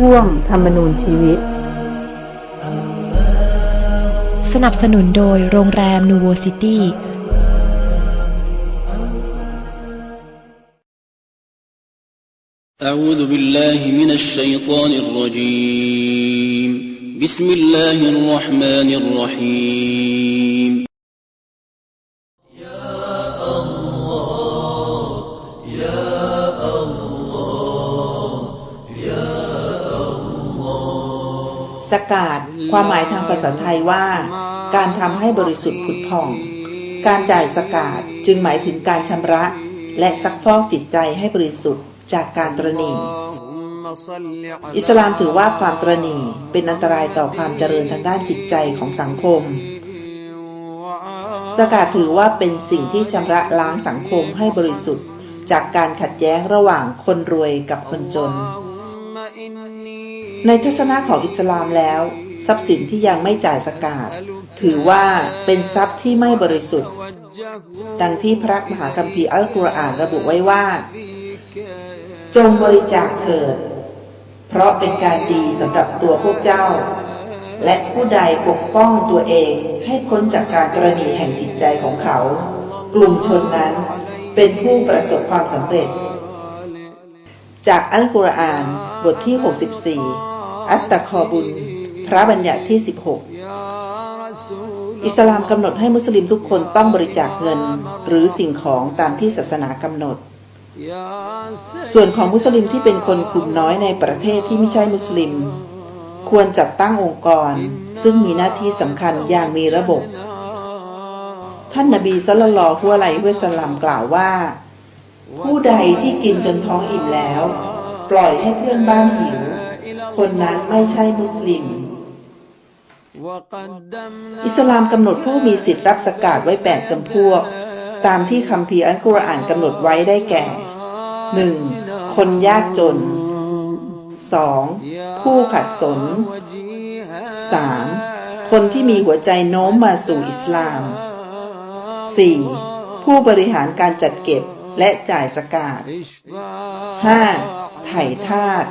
ช่วงธรรมนูญชีวิต สนับสนุนโดยโรงแรมนูโวซิตี้ أعوذ بالله من الشيطان الرجيم بسم الله الرحمن الرحيم สกาดความหมายทางภาษาไทยว่า การทำให้บริสุทธิ์ผุดผ่อง การจ่ายสกาดจึงหมายถึงการชำระ และซักฟอกจิตใจให้บริสุทธิ์จากการตรณีอิสลามถือว่าความตรณีเป็นอันตรายต่อความเจริญทางด้านจิตใจของสังคมสกาดถือว่าเป็นสิ่งที่ชำระล้างสังคมให้บริสุทธิ์ จากการขัดแย้งระหว่างคนรวยกับคนจน ในทัศนะของอิสลามแล้ว ทรัพย์สินที่ยังไม่จ่ายสกาดถือว่าเป็นทรัพย์ที่ไม่บริสุทธิ์ ดังที่พระมหาคัมภีร์อัลกุรอานระบุไว้ว่า จงบริจาคเถิด เพราะเป็นการดีสำหรับตัวพวกเจ้า และผู้ใดปกป้องตัวเองให้พ้นจากการกรณีแห่งจิตใจของเขา กลุ่มชนนั้นเป็นผู้ประสบความสำเร็จ จากอัลกุรอานบทที่ 64 อัตตะคอบุญ พระบัญญัติที่ 16 อิสลามกำหนดให้มุสลิมทุกคนต้องบริจาคเงิน หรือสิ่งของตามที่ศาสนากำหนด ส่วนของมุสลิมที่เป็นคนกลุ่มน้อยในประเทศที่ไม่ใช่มุสลิม ควรจัดตั้งองค์กร ซึ่งมีหน้าที่สำคัญอย่างมีระบบ ท่านนบีสุลต่านลฮุอะลัยฮิวะสัลลัมกล่าวว่า ผู้ใดที่กินจนท้องอิ่มแล้ว ปล่อยให้เพื่อนบ้านหิว คนนั้นไม่ใช่มุสลิม อิสลามกำหนดผู้มีสิทธิ์รับสกาดไว้แปดจำพวก ตามที่คัมภีอัลกุรอานกำหนดไว้ได้แก่ 1. คนยากจน 2. ผู้ขัดสน 3. คนที่มีหัวใจโน้มมาสู่อิสลาม 4. ผู้บริหารการจัดเก็บ และจ่ายสกาด 5. ไถ่ทาส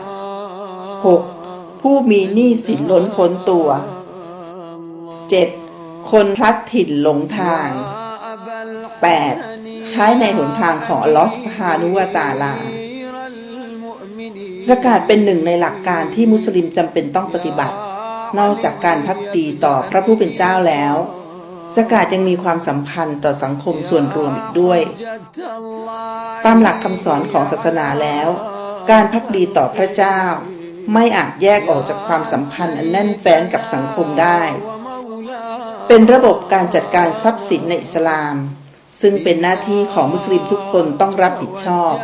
6. ผู้มีหนี้สินล้นพ้นตัว 7. คนพลัดถิ่นหลงทาง 8. ใช้ในหนทางของอัลลอฮฺสุบฮานุวะตะอาลาสกาดเป็นหนึ่งในหลักการที่มุสลิมจำเป็นต้องปฏิบัติ นอกจากการพักดีต่อพระผู้เป็นเจ้าแล้ว สกาดยังมีความสัมพันธ์ต่อสังคมส่วนรวมอีกด้วย ตามหลักคำสอนของศาสนาแล้ว การพักดีต่อพระเจ้า ไม่อาจแยกออกจากความสัมพันธ์อันแน่นแฟ้นกับสังคมได้ เป็นระบบการจัดการทรัพย์สินในอิสลาม ซึ่งเป็นหน้าที่ของมุสลิมทุกคนต้องรับผิดชอบ